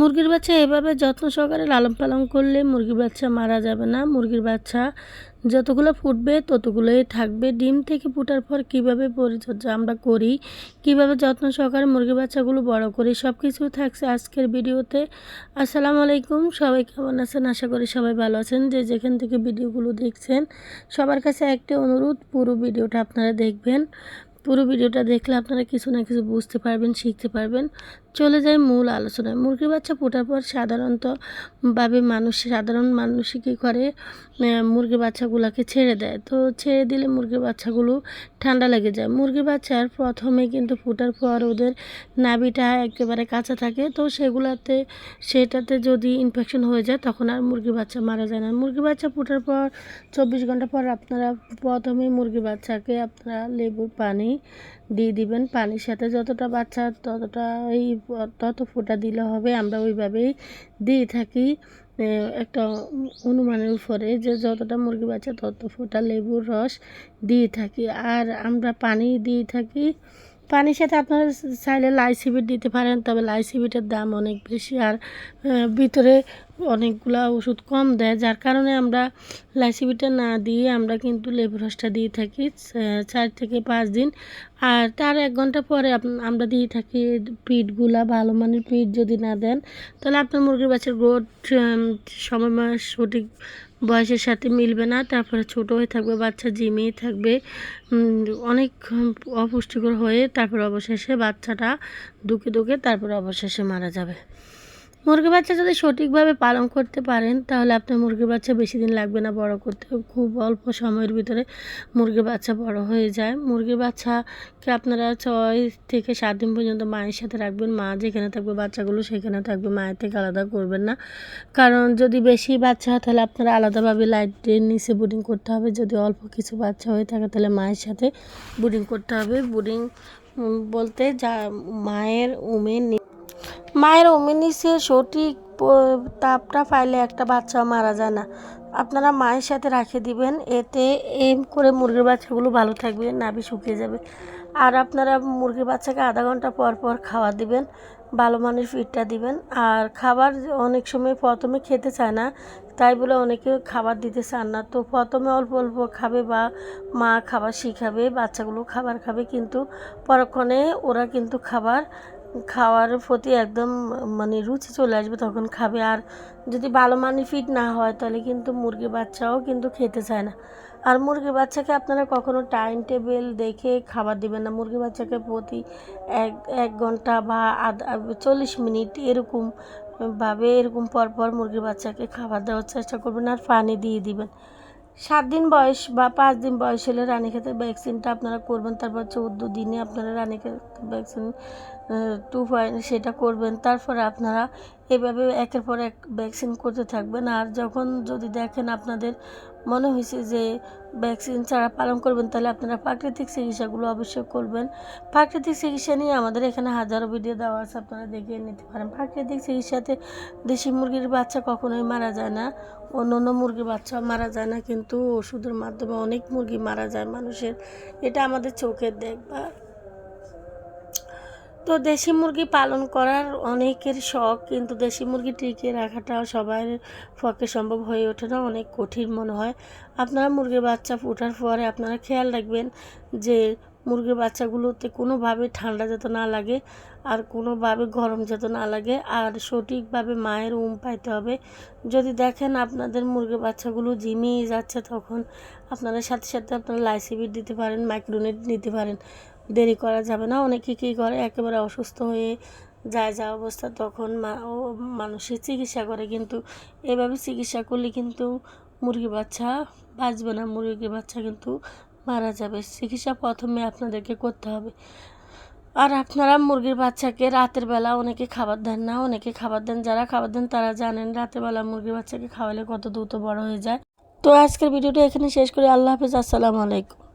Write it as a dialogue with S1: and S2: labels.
S1: মুরগির বাচ্চা এভাবে যত্ন সহকারে লালন পালন করলে মুরগির বাচ্চা মারা যাবে না। মুরগির বাচ্চা যতগুলো ফুটবে ততগুলোই থাকবে। ডিম থেকে ফুটার পর কীভাবে পরিচর্যা আমরা করি, কীভাবে যত্ন সহকারে মুরগির বাচ্চাগুলো বড় করি সব কিছু থাকছে আজকের ভিডিওতে। আসসালামু আলাইকুম, সবাই কেমন আছেন? আশা করি সবাই ভালো আছেন। যে যেখান থেকে ভিডিওগুলো দেখছেন, সবার কাছে একটি অনুরোধ, পুরো ভিডিওটা আপনারা দেখবেন। পুরো ভিডিওটা দেখলে আপনারা কিছু না কিছু বুঝতে পারবেন, শিখতে পারবেন। চলে যায় মূল আলোচনায়। মুরগির বাচ্চা ফোটার পর সাধারণত ভাবে মানুষ, সাধারণ মানুষই কী করে মুরগির বাচ্চাগুলোকে ছেড়ে দেয়। তো ছেড়ে দিলে মুরগির বাচ্চাগুলো ঠান্ডা লেগে যায়। মুরগির বাচ্চার প্রথমে কিন্তু ফোটার পর ওদের নাভিটা একেবারে কাঁচা থাকে। তো সেগুলাতে, সেটাতে যদি ইনফেকশন হয়ে যায়, তখন আর মুরগির বাচ্চা মারা যায় না। মুরগির বাচ্চা ফোটার পর চব্বিশ ঘণ্টা পর আপনারা প্রথমে মুরগির বাচ্চাকে আপনারা লেবুর পানি দিয়ে দিবেন পানির সাথে। যতটা বাচ্চা, ততটা এই, তত ফোঁটা দিলে হবে। আমরা ওইভাবেই দিয়ে থাকি। একটা অনুমানের উপরে যে যতটা মুরগি বাচ্চা, তত ফোঁটা লেবুর রস দিয়ে থাকি। আর আমরা পানি দিয়ে থাকি। পানির সাথে আপনারা চাইলে লাইসিবিট দিতে পারেন, তবে লাইসিবিটের দাম অনেক বেশি। আর ভিতরে অনেকগুলা ওষুধ কম দেয়, যার কারণে আমরা লাইসিবিটা না দিয়ে আমরা কিন্তু লেবু রসটা দিয়ে থাকি চার থেকে পাঁচ দিন। আর তার এক ঘণ্টা পরে আমরা দিয়ে থাকি পিঠগুলা, ভালো মানের পিঠ যদি না দেন, তাহলে আপনার মুরগির বাচ্চার গ্রোথ সময় মাস সঠিক বয়সের সাথে মিলবে না, তারপরে ছোট হয়ে থাকবে, বাচ্চা জিমিয়ে থাকবে অনেক অপুষ্টিকর হয়ে তারপর অবশেষে বাচ্চাটা দুকে দুকে তারপরে অবশেষে মারা যাবে। মুরগি বাচ্চা যদি সঠিকভাবে পালন করতে পারেন, তাহলে আপনার মুরগির বাচ্চা বেশি দিন লাগবে না বড় করতে। খুব অল্প সময়ের ভিতরে মুরগির বাচ্চা বড় হয়ে যায়। মুরগির বাচ্চাকে আপনারা ছয় থেকে সাত দিন পর্যন্ত মায়ের সাথে রাখবেন। মা যেখানে থাকবে বাচ্চাগুলো সেখানে থাকবে। মায়ের থেকে আলাদা করবেন না। কারণ যদি বেশি বাচ্চা হয়, তাহলে আপনারা আলাদাভাবে লাইটের নিচে বুডিং করতে হবে। যদি অল্প কিছু বাচ্চা হয়ে থাকে, তাহলে মায়ের সাথে বুডিং করতে হবে। বুডিং বলতে যা, মায়ের উমের মায়ের নিচে সঠিক তাপটা পাইলে একটা বাচ্চা মারা যায় না। আপনারা মায়ের সাথে রাখে দিবেন, এতে এম করে মুরগির বাচ্চাগুলো ভালো থাকবে, নাভি শুকিয়ে যাবে। আর আপনারা মুরগির বাচ্চাকে আধা ঘণ্টা পর পর খাওয়া দিবেন, ভালো মানের ফিডটা দিবেন। আর খাবার অনেক সময় প্রথমে খেতে চায় না, তাই বলে অনেকে খাবার দিতে চান না। তো প্রথমে অল্প অল্প খাবে বা মা খাবার শিখাবে, বাচ্চাগুলো খাবার খাবে, কিন্তু পরক্ষণে ওরা কিন্তু খাবার খাওয়ার প্রতি একদম মানে রুচি চলে আসবে তখন খাবে। আর যদি ভালো মানের ফিট না হয়, তাহলে কিন্তু মুরগির বাচ্চাও কিন্তু খেতে চায় না। আর মুরগির বাচ্চাকে আপনারা কখনো টাইম টেবিল দেখে খাবার দেবেন না। মুরগির বাচ্চাকে প্রতি এক এক ঘণ্টা বা আধা চল্লিশ মিনিট এরকম ভাবে, এরকম পরপর পর মুরগির বাচ্চাকে খাবার দেওয়ার চেষ্টা করবেন আর পানি দিয়ে দিবেন। সাত দিন বয়স বা পাঁচ দিন বয়স হলে রানীক্ষেতের ভ্যাকসিনটা আপনারা করবেন। তারপর চৌদ্দ দিনে আপনারা রানীক্ষেতের ভ্যাকসিন টু পয়েন্ট সেটা করবেন। তারপরে আপনারা এভাবে একের পর এক ভ্যাকসিন করতে থাকবেন। আর যখন যদি দেখেন আপনাদের মনে হয়েছে যে ভ্যাকসিন ছাড়া পালন করবেন, তাহলে আপনারা প্রাকৃতিক চিকিৎসাগুলো অবশ্যই করবেন। প্রাকৃতিক চিকিৎসা নিয়ে আমাদের এখানে হাজারো ভিডিও দেওয়া আছে, আপনারা দেখে নিতে পারেন। প্রাকৃতিক চিকিৎসাতে দেশি মুরগির বাচ্চা কখনোই মারা যায় না অন্য অন্য মুরগির বাচ্চাও মারা যায় না, কিন্তু ওষুধের মাধ্যমে অনেক মুরগি মারা যায় মানুষের। এটা আমাদের চোখের দেখবা তো দেশি মুরগি পালন করার অনেকের শখ, কিন্তু দেশি মুরগি টিকিয়ে রাখাটা সবার পক্ষে সম্ভব হয়ে ওঠে না, অনেক কঠিন মনে হয়। আপনারা মুরগির বাচ্চা ফোটার পরে আপনারা খেয়াল রাখবেন যে মুরগির বাচ্চাগুলোতে কোনোভাবে ঠান্ডা যাতে না লাগে আর কোনোভাবে গরম যাতে না লাগে আর সঠিকভাবে মায়ের উম পাইতে হবে। যদি দেখেন আপনাদের মুরগির বাচ্চাগুলো ঝিমিয়ে যাচ্ছে, তখন আপনারা সাথে সাথে আপনারা লাইসিবিট দিতে পারেন, মাইক্রোনেট নিতে পারেন। দেরি করা যাবে না। অনেকে কী করে? একেবারে অসুস্থ হয়ে যায় যা অবস্থা, তখন মা ও মানুষের চিকিৎসা করে। কিন্তু এভাবে চিকিৎসা করলে কিন্তু মুরগি বাচ্চা বাঁচবে না। মুরগি বাচ্চা কিন্তু মারা যাবে। চিকিৎসা প্রথমে আপনাদেরকে করতে হবে। আর আপনারা মুরগির বাচ্চাকে রাতের বেলা অনেকে খাবার দেন না। অনেকে খাবার দেন, যারা খাবার দেন তারা জানেন রাতের বেলা মুরগির বাচ্চাকে খাওয়ালে কত দ্রুত বড় হয়ে যায়। তো আজকের ভিডিওটা এখানে শেষ করি। আল্লাহ হাফিজ। আসসালামু আলাইকুম।